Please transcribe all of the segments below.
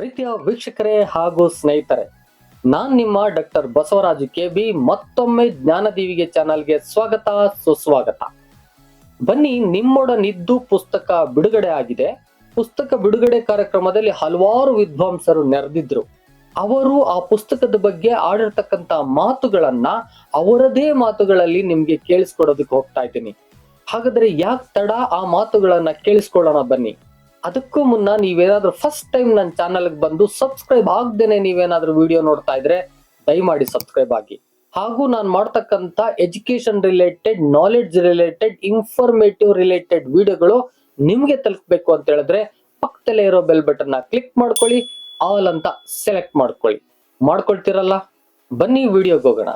ಪ್ರೀತಿಯ ವೀಕ್ಷಕರೇ ಹಾಗೂ ಸ್ನೇಹಿತರೆ, ನಾನ್ ನಿಮ್ಮ ಡಾಕ್ಟರ್ ಬಸವರಾಜು ಕೆ ಬಿ ಮತ್ತೊಮ್ಮೆ ಜ್ಞಾನದೀವಿಗೆ ಚಾನಲ್ಗೆ ಸ್ವಾಗತ, ಸುಸ್ವಾಗತ. ಬನ್ನಿ, ನಿಮ್ಮೊಡನಿದ್ದು ಪುಸ್ತಕ ಬಿಡುಗಡೆ ಆಗಿದೆ. ಪುಸ್ತಕ ಬಿಡುಗಡೆ ಕಾರ್ಯಕ್ರಮದಲ್ಲಿ ಹಲವಾರು ವಿದ್ವಾಂಸರು ನೆರೆದಿದ್ರು. ಅವರು ಆ ಪುಸ್ತಕದ ಬಗ್ಗೆ ಆಡಿರ್ತಕ್ಕಂತ ಮಾತುಗಳನ್ನ ಅವರದೇ ಮಾತುಗಳಲ್ಲಿ ನಿಮ್ಗೆ ಕೇಳಿಸ್ಕೊಡೋದಕ್ಕೆ ಹೋಗ್ತಾ ಇದ್ದೀನಿ. ಹಾಗಾದ್ರೆ ಯಾಕೆ ತಡ ಆ ಮಾತುಗಳನ್ನ ಕೇಳಿಸ್ಕೊಳ್ಳೋಣ ಬನ್ನಿ. ಅದಕ್ಕೂ ಮುನ್ನ ನೀವೇನಾದ್ರೂ ಫಸ್ಟ್ ಟೈಮ್ ನನ್ನ ಚಾನಲ್ಗೆ ಬಂದು ಸಬ್ಸ್ಕ್ರೈಬ್ ಆಗ್ದೇನೆ ನೀವೇನಾದ್ರೂ ವಿಡಿಯೋ ನೋಡ್ತಾ ಇದ್ರೆ ದಯಮಾಡಿ ಸಬ್ಸ್ಕ್ರೈಬ್ ಆಗಿ. ಹಾಗೂ ನಾನು ಮಾಡ್ತಕ್ಕಂಥ education related knowledge related informative related ವಿಡಿಯೋಗಳು ನಿಮ್ಗೆ ತಲುಪಬೇಕು ಅಂತ ಹೇಳಿದ್ರೆ ಪಕ್ಕದಲ್ಲೇ ಇರೋ ಬೆಲ್ ಬಟನ್ನ ಕ್ಲಿಕ್ ಮಾಡ್ಕೊಳ್ಳಿ ಆಲ್ ಅಂತ ಸೆಲೆಕ್ಟ್ ಮಾಡ್ಕೊಳ್ಳಿ. ಮಾಡ್ಕೊಳ್ತೀರಲ್ಲ? ಬನ್ನಿ ವಿಡಿಯೋಗೆ ಹೋಗೋಣ.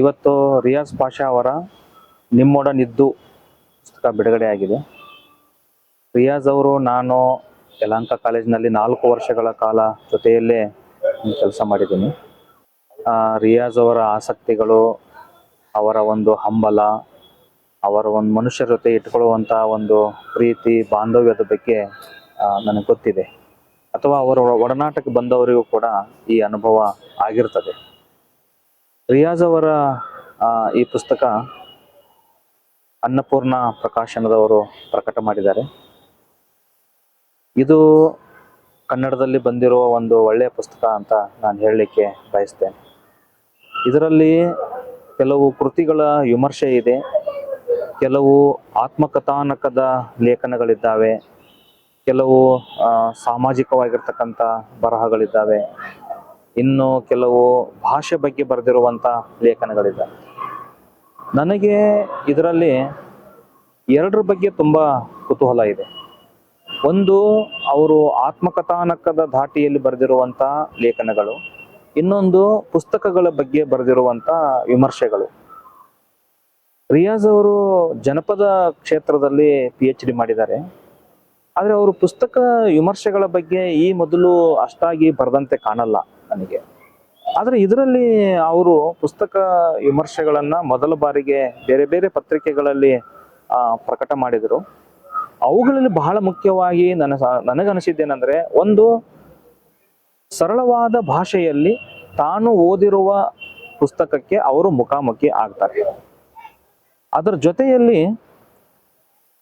ಇವತ್ತು ರಿಯಾಜ್ ಪಾಷಾ ಅವರ ನಿಮ್ಮೊಡನಿದ್ದು ಪುಸ್ತಕ ಬಿಡುಗಡೆ ಆಗಿದೆ. ರಿಯಾಜ್ ಅವರು, ನಾನು ಯಲಹಂಕ ಕಾಲೇಜಿನಲ್ಲಿ ನಾಲ್ಕು ವರ್ಷಗಳ ಕಾಲ ಜೊತೆಯಲ್ಲೇ ಕೆಲಸ ಮಾಡಿದ್ದೀನಿ. ರಿಯಾಜ್ ಅವರ ಆಸಕ್ತಿಗಳು, ಅವರ ಒಂದು ಹಂಬಲ, ಅವರ ಒಂದು ಮನುಷ್ಯರ ಜೊತೆ ಇಟ್ಕೊಳ್ಳುವಂಥ ಒಂದು ಪ್ರೀತಿ, ಬಾಂಧವ್ಯದ ಬಗ್ಗೆ ನನಗೆ ಗೊತ್ತಿದೆ. ಅಥವಾ ಅವರ ಒಡನಾಟಕ್ಕೆ ಬಂದವರಿಗೂ ಕೂಡ ಈ ಅನುಭವ ಆಗಿರ್ತದೆ. ರಿಯಾಜ್ ಅವರ ಈ ಪುಸ್ತಕ ಅನ್ನಪೂರ್ಣ ಪ್ರಕಾಶನದವರು ಪ್ರಕಟ ಮಾಡಿದ್ದಾರೆ. ಇದು ಕನ್ನಡದಲ್ಲಿ ಬಂದಿರುವ ಒಂದು ಒಳ್ಳೆಯ ಪುಸ್ತಕ ಅಂತ ನಾನು ಹೇಳಲಿಕ್ಕೆ ಬಯಸ್ತೇನೆ. ಇದರಲ್ಲಿ ಕೆಲವು ಕೃತಿಗಳ ವಿಮರ್ಶೆ ಇದೆ, ಕೆಲವು ಆತ್ಮಕಥಾನಕದ ಲೇಖನಗಳಿದ್ದಾವೆ, ಕೆಲವು ಸಾಮಾಜಿಕವಾಗಿರ್ತಕ್ಕಂಥ ಬರಹಗಳಿದ್ದಾವೆ, ಇನ್ನು ಕೆಲವು ಭಾಷೆ ಬಗ್ಗೆ ಬರೆದಿರುವಂಥ ಲೇಖನಗಳಿದ್ದಾವೆ. ನನಗೆ ಇದರಲ್ಲಿ ಎರಡರ ಬಗ್ಗೆ ತುಂಬ ಕುತೂಹಲ ಇದೆ. ಒಂದು, ಅವರು ಆತ್ಮಕಥಾನಕದ ಧಾಟಿಯಲ್ಲಿ ಬರೆದಿರುವಂಥ ಲೇಖನಗಳು. ಇನ್ನೊಂದು, ಪುಸ್ತಕಗಳ ಬಗ್ಗೆ ಬರೆದಿರುವಂಥ ವಿಮರ್ಶೆಗಳು. ರಿಯಾಜ್ ಅವರು ಜನಪದ ಕ್ಷೇತ್ರದಲ್ಲಿ ಪಿ ಎಚ್ ಡಿ ಮಾಡಿದ್ದಾರೆ. ಆದರೆ ಅವರು ಪುಸ್ತಕ ವಿಮರ್ಶೆಗಳ ಬಗ್ಗೆ ಈ ಮೊದಲು ಅಷ್ಟಾಗಿ ಬರೆದಂತೆ ಕಾಣಲ್ಲ ನನಗೆ. ಆದರೆ ಇದರಲ್ಲಿ ಅವರು ಪುಸ್ತಕ ವಿಮರ್ಶೆಗಳನ್ನ ಮೊದಲ ಬಾರಿಗೆ ಬೇರೆ ಬೇರೆ ಪತ್ರಿಕೆಗಳಲ್ಲಿ ಪ್ರಕಟ ಮಾಡಿದರು. ಅವುಗಳಲ್ಲಿ ಬಹಳ ಮುಖ್ಯವಾಗಿ ನನ್ನ ನನಗನಿಸಿದ್ದೇನೆಂದ್ರೆ ಒಂದು ಸರಳವಾದ ಭಾಷೆಯಲ್ಲಿ ತಾನು ಓದಿರುವ ಪುಸ್ತಕಕ್ಕೆ ಅವರು ಮುಖಾಮುಖಿ ಆಗ್ತಾರೆ. ಅದರ ಜೊತೆಯಲ್ಲಿ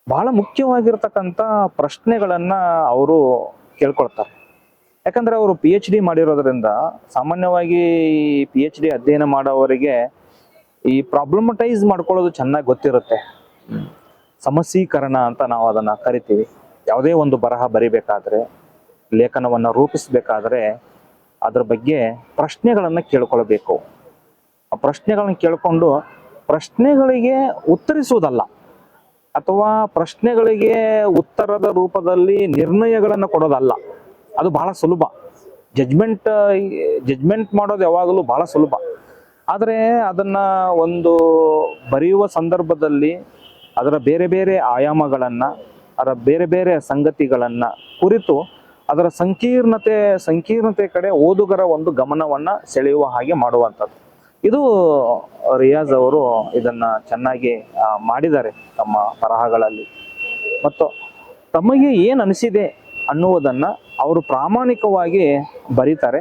ಬಹಳ ಮುಖ್ಯವಾಗಿರ್ತಕ್ಕಂಥ ಪ್ರಶ್ನೆಗಳನ್ನ ಅವರು ಕೇಳ್ಕೊಳ್ತಾರೆ. ಯಾಕಂದ್ರೆ ಅವರು ಪಿ ಎಚ್ ಡಿ ಮಾಡಿರೋದ್ರಿಂದ ಸಾಮಾನ್ಯವಾಗಿ ಪಿ ಎಚ್ ಡಿ ಅಧ್ಯಯನ ಮಾಡೋವರಿಗೆ ಈ ಪ್ರಾಬ್ಲಮಟೈಸ್ ಮಾಡ್ಕೊಳ್ಳೋದು ಚೆನ್ನಾಗಿ ಗೊತ್ತಿರುತ್ತೆ. ಸಮಸ್ಯೀಕರಣ ಅಂತ ನಾವು ಅದನ್ನ ಕರಿತೀವಿ. ಯಾವುದೇ ಒಂದು ಬರಹ ಬರಿಬೇಕಾದ್ರೆ ಲೇಖನವನ್ನು ರೂಪಿಸಬೇಕಾದ್ರೆ ಅದ್ರ ಬಗ್ಗೆ ಪ್ರಶ್ನೆಗಳನ್ನು ಕೇಳ್ಕೊಳ್ಬೇಕು. ಆ ಪ್ರಶ್ನೆಗಳನ್ನ ಕೇಳ್ಕೊಂಡು ಪ್ರಶ್ನೆಗಳಿಗೆ ಉತ್ತರಿಸುವುದಲ್ಲ ಅಥವಾ ಪ್ರಶ್ನೆಗಳಿಗೆ ಉತ್ತರದ ರೂಪದಲ್ಲಿ ನಿರ್ಣಯಗಳನ್ನು ಕೊಡೋದಲ್ಲ. ಅದು ಬಹಳ ಸುಲಭ. ಜಜ್ಮೆಂಟ್ ಜಜ್ಮೆಂಟ್ ಮಾಡೋದು ಯಾವಾಗಲೂ ಬಹಳ ಸುಲಭ. ಆದರೆ ಅದನ್ನ ಒಂದು ಬರೆಯುವ ಸಂದರ್ಭದಲ್ಲಿ ಅದರ ಬೇರೆ ಬೇರೆ ಆಯಾಮಗಳನ್ನು, ಅದರ ಬೇರೆ ಬೇರೆ ಸಂಗತಿಗಳನ್ನು ಕುರಿತು ಅದರ ಸಂಕೀರ್ಣತೆ ಸಂಕೀರ್ಣತೆ ಕಡೆ ಓದುಗರ ಒಂದು ಗಮನವನ್ನು ಸೆಳೆಯುವ ಹಾಗೆ ಮಾಡುವಂಥದ್ದು. ಇದು ರಿಯಾಜ್ ಅವರು ಇದನ್ನ ಚೆನ್ನಾಗಿ ಮಾಡಿದ್ದಾರೆ ತಮ್ಮ ಬರಹಗಳಲ್ಲಿ ಮತ್ತು ತಮಗೆ ಏನು ಅನಿಸಿದೆ ಅನ್ನುವುದನ್ನ ಅವರು ಪ್ರಾಮಾಣಿಕವಾಗಿ ಬರೀತಾರೆ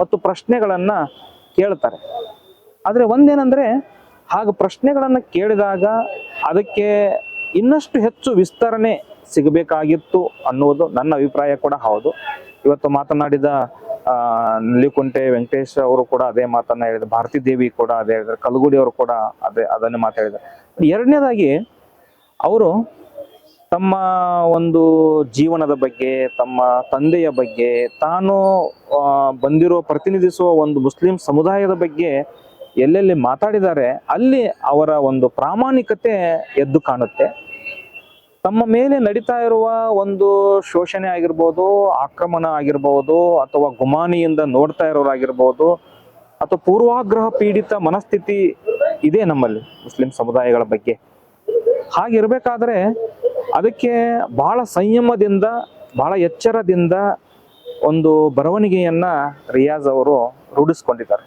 ಮತ್ತು ಪ್ರಶ್ನೆಗಳನ್ನು ಕೇಳ್ತಾರೆ. ಆದರೆ ಒಂದೇನಂದ್ರೆ, ಹಾಗೆ ಪ್ರಶ್ನೆಗಳನ್ನು ಕೇಳಿದಾಗ ಅದಕ್ಕೆ ಇನ್ನಷ್ಟು ಹೆಚ್ಚು ವಿಸ್ತರಣೆ ಸಿಗಬೇಕಾಗಿತ್ತು ಅನ್ನುವುದು ನನ್ನ ಅಭಿಪ್ರಾಯ ಕೂಡ ಹೌದು. ಇವತ್ತು ಮಾತನಾಡಿದ ನಲ್ಲಿಕುಂಟೆ ವೆಂಕಟೇಶ್ ಅವರು ಕೂಡ ಅದೇ ಮಾತನ್ನ ಹೇಳಿದ್ರು ಭಾರತೀ ದೇವಿ ಕೂಡ ಅದೇ ಹೇಳಿದ್ರು ಕಲಗುಡಿ ಅವರು ಕೂಡ ಅದೇ, ಅದನ್ನೇ ಮಾತಾಡಿದ್ರು ಎರಡನೇದಾಗಿ, ಅವರು ತಮ್ಮ ಒಂದು ಜೀವನದ ಬಗ್ಗೆ, ತಮ್ಮ ತಂದೆಯ ಬಗ್ಗೆ, ತಾನು ಬಂದಿರೋ, ಪ್ರತಿನಿಧಿಸುವ ಒಂದು ಮುಸ್ಲಿಂ ಸಮುದಾಯದ ಬಗ್ಗೆ ಎಲ್ಲೆಲ್ಲಿ ಮಾತಾಡಿದ್ದಾರೆ, ಅಲ್ಲಿ ಅವರ ಒಂದು ಪ್ರಾಮಾಣಿಕತೆ ಎದ್ದು ಕಾಣುತ್ತೆ. ತಮ್ಮ ಮೇಲೆ ನಡೀತಾ ಇರುವ ಒಂದು ಶೋಷಣೆ ಆಗಿರ್ಬೋದು, ಆಕ್ರಮಣ ಆಗಿರ್ಬೋದು, ಅಥವಾ ಗುಮಾನಿಯಿಂದ ನೋಡ್ತಾ ಇರೋರಾಗಿರ್ಬೋದು, ಅಥವಾ ಪೂರ್ವಾಗ್ರಹ ಪೀಡಿತ ಮನಸ್ಥಿತಿ ಇದೆ ನಮ್ಮಲ್ಲಿ ಮುಸ್ಲಿಂ ಸಮುದಾಯಗಳ ಬಗ್ಗೆ. ಹಾಗಿರ್ಬೇಕಾದ್ರೆ ಅದಕ್ಕೆ ಬಹಳ ಸಂಯಮದಿಂದ, ಬಹಳ ಎಚ್ಚರದಿಂದ ಒಂದು ಬರವಣಿಗೆಯನ್ನ ರಿಯಾಜ್ ಅವರು ರೂಢಿಸ್ಕೊಂಡಿದ್ದಾರೆ.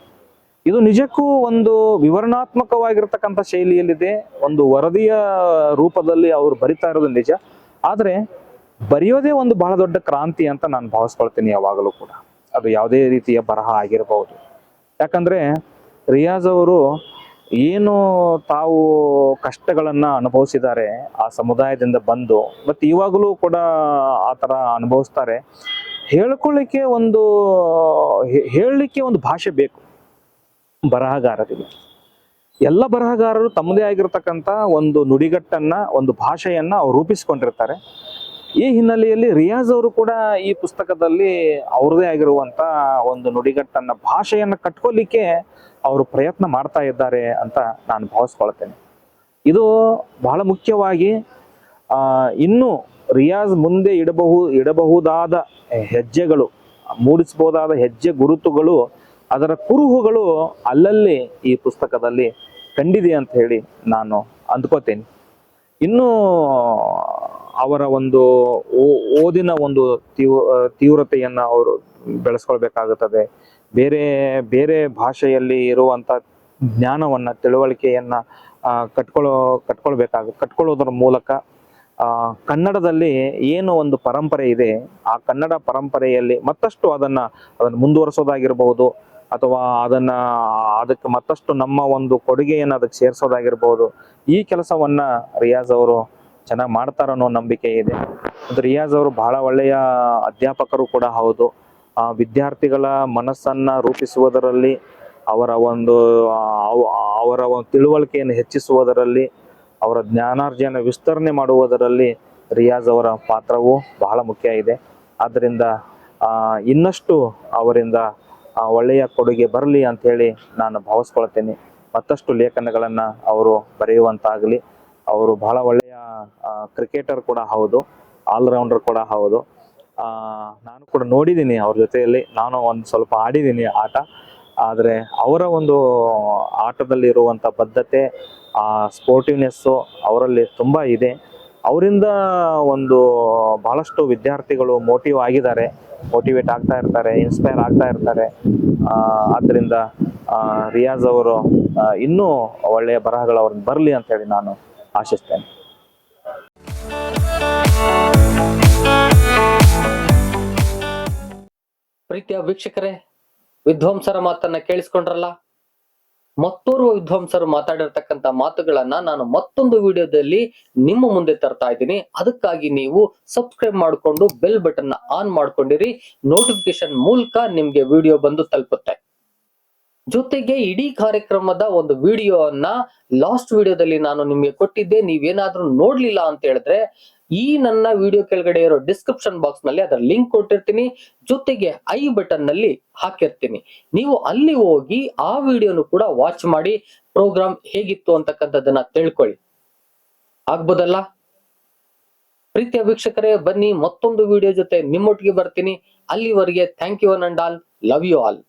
ಇದು ನಿಜಕ್ಕೂ ಒಂದು ವಿವರಣಾತ್ಮಕವಾಗಿರ್ತಕ್ಕಂಥ ಶೈಲಿಯಲ್ಲಿದೆ. ಒಂದು ವರದಿಯ ರೂಪದಲ್ಲಿ ಅವರು ಬರಿತಾ ಇರೋದು ನಿಜ. ಆದರೆ ಬರೆಯೋದೇ ಒಂದು ಬಹಳ ದೊಡ್ಡ ಕ್ರಾಂತಿ ಅಂತ ನಾನು ಭಾವಿಸ್ಕೊಳ್ತೀನಿ ಯಾವಾಗಲೂ ಕೂಡ. ಅದು ಯಾವುದೇ ರೀತಿಯ ಬರಹ ಆಗಿರಬಹುದು. ಯಾಕಂದ್ರೆ ರಿಯಾಜ್ ಅವರು ಏನು ತಾವು ಕಷ್ಟಗಳನ್ನ ಅನುಭವಿಸಿದ್ದಾರೆ ಆ ಸಮುದಾಯದಿಂದ ಬಂದು ಮತ್ತೆ ಇವಾಗಲೂ ಕೂಡ ಆ ಥರ ಅನುಭವಿಸ್ತಾರೆ. ಹೇಳ್ಕೊಳ್ಳಿಕ್ಕೆ ಒಂದು ಹೇಳಲಿಕ್ಕೆ ಒಂದು ಭಾಷೆ ಬೇಕು. ಬರಹಗಾರರಿಗೆ. ಎಲ್ಲ ಬರಹಗಾರರು ತಮ್ಮದೇ ಆಗಿರತಕ್ಕಂಥ ಒಂದು ನುಡಿಗಟ್ಟನ್ನ, ಒಂದು ಭಾಷೆಯನ್ನ ಅವ್ರು ರೂಪಿಸ್ಕೊಂಡಿರ್ತಾರೆ. ಈ ಹಿನ್ನೆಲೆಯಲ್ಲಿ ರಿಯಾಜ್ ಅವರು ಕೂಡ ಈ ಪುಸ್ತಕದಲ್ಲಿ ಅವ್ರದೇ ಆಗಿರುವಂತ ಒಂದು ನುಡಿಗಟ್ಟನ್ನ, ಭಾಷೆಯನ್ನ ಕಟ್ಕೊಲಿಕ್ಕೆ ಅವರು ಪ್ರಯತ್ನ ಮಾಡ್ತಾ ಇದ್ದಾರೆ ಅಂತ ನಾನು ಭಾವಿಸ್ಕೊಳ್ತೇನೆ. ಇದು ಬಹಳ ಮುಖ್ಯವಾಗಿ ಇನ್ನು ರಿಯಾಜ್ ಮುಂದೆ ಇಡಬಹು ಇಡಬಹುದಾದ ಹೆಜ್ಜೆಗಳು, ಮೂಡಿಸಬಹುದಾದ ಹೆಜ್ಜೆ ಗುರುತುಗಳು, ಅದರ ಕುರುಹುಗಳು ಅಲ್ಲಲ್ಲಿ ಈ ಪುಸ್ತಕದಲ್ಲಿ ಕಂಡಿದೆ ಅಂತ ಹೇಳಿ ನಾನು ಅಂದ್ಕೋತೇನೆ. ಇನ್ನು ಅವರ ಒಂದು ಓದಿನ ಒಂದು ತೀವ್ರ, ತೀವ್ರತೆಯನ್ನು ಅವರು ಬೆಳೆಸ್ಕೊಳ್ಬೇಕಾಗುತ್ತದೆ. ಬೇರೆ ಬೇರೆ ಭಾಷೆಯಲ್ಲಿ ಇರುವಂತ ಜ್ಞಾನವನ್ನ, ತಿಳುವಳಿಕೆಯನ್ನ ಕಟ್ಕೊಳ್ಳೋ ಕಟ್ಕೊಳ್ಬೇಕಾಗ, ಕಟ್ಕೊಳ್ಳೋದ್ರ ಮೂಲಕ ಕನ್ನಡದಲ್ಲಿ ಏನು ಒಂದು ಪರಂಪರೆ ಇದೆ, ಆ ಕನ್ನಡ ಪರಂಪರೆಯಲ್ಲಿ ಮತ್ತಷ್ಟು ಅದನ್ನ ಅದನ್ನ ಮುಂದುವರಿಸೋದಾಗಿರ್ಬಹುದು ಅಥವಾ ಅದನ್ನ, ಅದಕ್ಕೆ ಮತ್ತಷ್ಟು ನಮ್ಮ ಒಂದು ಕೊಡುಗೆಯನ್ನು ಅದಕ್ಕೆ ಸೇರಿಸೋದಾಗಿರ್ಬೋದು, ಈ ಕೆಲಸವನ್ನ ರಿಯಾಜ್ ಅವರು ಚೆನ್ನಾಗಿ ಮಾಡ್ತಾರನ್ನೋ ನಂಬಿಕೆ ಇದೆ. ಅದು ರಿಯಾಜ್ ಅವರು ಬಹಳ ಒಳ್ಳೆಯ ಅಧ್ಯಾಪಕರು ಕೂಡ ಹೌದು. ಆ ವಿದ್ಯಾರ್ಥಿಗಳ ಮನಸ್ಸನ್ನ ರೂಪಿಸುವುದರಲ್ಲಿ, ಅವರ ಒಂದು ಅವರ ಒಂದು ತಿಳುವಳಿಕೆಯನ್ನು ಹೆಚ್ಚಿಸುವುದರಲ್ಲಿ, ಅವರ ಜ್ಞಾನಾರ್ಜನ ವಿಸ್ತರಣೆ ಮಾಡುವುದರಲ್ಲಿ ರಿಯಾಜ್ ಅವರ ಪಾತ್ರವು ಬಹಳ ಮುಖ್ಯ ಇದೆ. ಆದ್ದರಿಂದ ಇನ್ನಷ್ಟು ಅವರಿಂದ ಒಳ್ಳೆಯ ಕೊಡುಗೆ ಬರಲಿ ಅಂತ ಹೇಳಿ ನಾನು ಭಾವಿಸ್ಕೊಳ್ತೇನೆ. ಮತ್ತಷ್ಟು ಲೇಖನಗಳನ್ನು ಅವರು ಬರೆಯುವಂತಾಗಲಿ, ಅವರು ಬಹಳ ಒಳ್ಳೆಯ ಕ್ರಿಕೆಟರ್ ಕೂಡ ಹೌದು ಆಲ್ರೌಂಡರ್ ಕೂಡ ಹೌದು. ನಾನು ಕೂಡ ನೋಡಿದ್ದೀನಿ ಅವ್ರ ಜೊತೆಯಲ್ಲಿ. ನಾನು ಒಂದು ಸ್ವಲ್ಪ ಆಡಿದ್ದೀನಿ ಆಟ. ಆದರೆ ಅವರ ಒಂದು ಆಟದಲ್ಲಿ ಇರುವಂತ ಬದ್ಧತೆ, ಆ ಸ್ಪೋರ್ಟಿವ್ನೆಸ್ಸು ಅವರಲ್ಲಿ ತುಂಬ ಇದೆ. ಅವರಿಂದ ಒಂದು ಬಹಳಷ್ಟು ವಿದ್ಯಾರ್ಥಿಗಳು ಮೋಟಿವ್ ಆಗಿದ್ದಾರೆ. ಮೋಟಿವೇಟ್ ಆಗ್ತಾ ಇರ್ತಾರೆ ಇನ್ಸ್ಪೈರ್ ಆಗ್ತಾ ಇರ್ತಾರೆ. ಆದ್ದರಿಂದ ರಿಯಾಜ್ ಅವರು ಇನ್ನೂ ಒಳ್ಳೆಯ ಬರಹಗಳು ಅವ್ರನ್ನ ಬರಲಿ ಅಂತ ಹೇಳಿ ನಾನು ಆಶಿಸ್ತೇನೆ. ಪ್ರೀತಿಯ ವೀಕ್ಷಕರೇ, ವಿದ್ವಾಂಸರ ಮಾತನ್ನ ಕೇಳಿಸ್ಕೊಂಡ್ರಲ್ಲ? ಮತ್ತೋರ್ವ ವಿದ್ವಾಂಸರು ಮಾತಾಡಿರ್ತಕ್ಕಂತ ಮಾತುಗಳನ್ನ ನಾನು ಮತ್ತೊಂದು ವಿಡಿಯೋದಲ್ಲಿ ನಿಮ್ಮ ಮುಂದೆ ತರ್ತಾ ಇದ್ದೀನಿ. ಅದಕ್ಕಾಗಿ ನೀವು ಸಬ್ಸ್ಕ್ರೈಬ್ ಮಾಡಿಕೊಂಡು ಬೆಲ್ ಬಟನ್ ಆನ್ ಮಾಡ್ಕೊಂಡಿರಿ. ನೋಟಿಫಿಕೇಶನ್ ಮೂಲಕ ನಿಮ್ಗೆ ವಿಡಿಯೋ ಬಂದು ತಲುಪುತ್ತೆ. ಜೊತೆಗೆ ಇಡೀ ಕಾರ್ಯಕ್ರಮದ ಒಂದು ವಿಡಿಯೋವನ್ನ ಲಾಸ್ಟ್ ವಿಡಿಯೋದಲ್ಲಿ ನಾನು ನಿಮಗೆ ಕೊಟ್ಟಿದ್ದೆ. ನೀವೇನಾದ್ರೂ ನೋಡ್ಲಿಲ್ಲ ಅಂತ ಹೇಳಿದ್ರೆ ಈ ನನ್ನ ವಿಡಿಯೋ ಕೆಳಗಡೆ ಇರೋ ಡಿಸ್ಕ್ರಿಪ್ಷನ್ ಬಾಕ್ಸ್ನಲ್ಲಿ ಅದರ ಲಿಂಕ್ ಕೊಟ್ಟಿರ್ತೀನಿ. ಜೊತೆಗೆ ಐ ಬಟನ್ನಲ್ಲಿ ಹಾಕಿರ್ತೀನಿ. ನೀವು ಅಲ್ಲಿ ಹೋಗಿ ಆ ವಿಡಿಯೋನು ಕೂಡ ವಾಚ್ ಮಾಡಿ ಪ್ರೋಗ್ರಾಮ್ ಹೇಗಿತ್ತು ಅಂತಕ್ಕಂಥದ್ದನ್ನ ತಿಳ್ಕೊಳ್ಳಿ. ಆಗ್ಬೋದಲ್ಲ? ಪ್ರೀತಿಯ ವೀಕ್ಷಕರೇ, ಬನ್ನಿ ಮತ್ತೊಂದು ವಿಡಿಯೋ ಜೊತೆ ನಿಮ್ಮೊಟ್ಟಿಗೆ ಬರ್ತೀನಿ. ಅಲ್ಲಿವರೆಗೆ thank you and all love you all